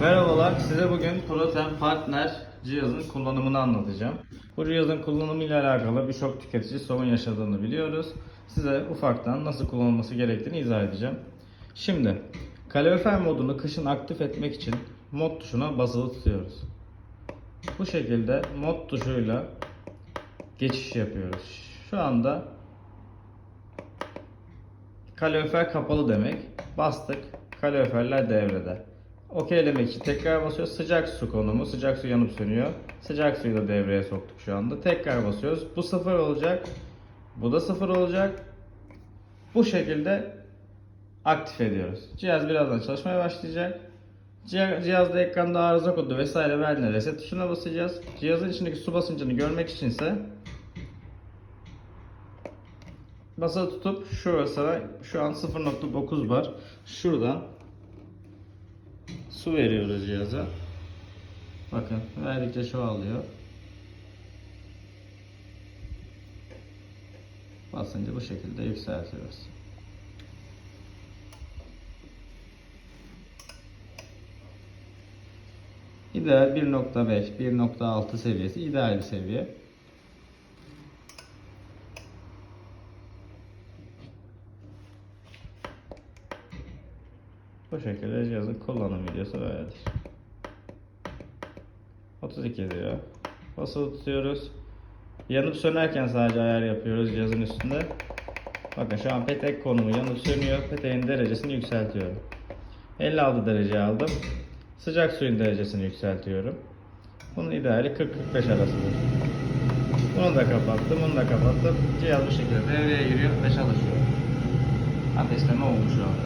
Merhabalar, size bugün ProTem Partner cihazın kullanımını anlatacağım. Bu cihazın kullanımı ile alakalı birçok tüketici sorun yaşadığını biliyoruz. Size ufaktan nasıl kullanılması gerektiğini izah edeceğim. Şimdi, kalorifer modunu kışın aktif etmek için mod tuşuna basılı tutuyoruz. Bu şekilde mod tuşuyla geçiş yapıyoruz. Şu anda kalorifer kapalı demek. Bastık. Kaloriferler devrede. Okeylemek için tekrar basıyoruz. Sıcak su konumu. Sıcak su yanıp sönüyor. Sıcak suyu da devreye soktuk şu anda. Tekrar basıyoruz. Bu sıfır olacak. Bu da sıfır olacak. Bu şekilde aktif ediyoruz. Cihaz birazdan çalışmaya başlayacak. Cih- Cihazda ekranda arıza kodu vesaire verdiğinde reset tuşuna basacağız. Cihazın içindeki su basıncını görmek içinse basılı tutup şurası şu an 0.9 var. Şuradan su veriyoruz cihaza. Bakın verdikçe çoğalıyor. Basıncı bu şekilde yükseltiyoruz. İdeal 1.5, 1.6 seviyesi ideal bir seviye. Bu şekilde cihazın kullanım videosu böyledir. 32 lira. Basılı tutuyoruz. Yanıp sönerken sadece ayar yapıyoruz cihazın üstünde. Bakın şu an petek konumu yanıp sönüyor. Peteğin derecesini yükseltiyorum. 56 derece aldım. Sıcak suyun derecesini yükseltiyorum. Bunun ideali 40-45 arasıdır. Bunu da kapattım, bunu da kapattım. Cihaz bu şekilde devreye giriyor ve çalışıyor. Ateşleme olmuş şu an.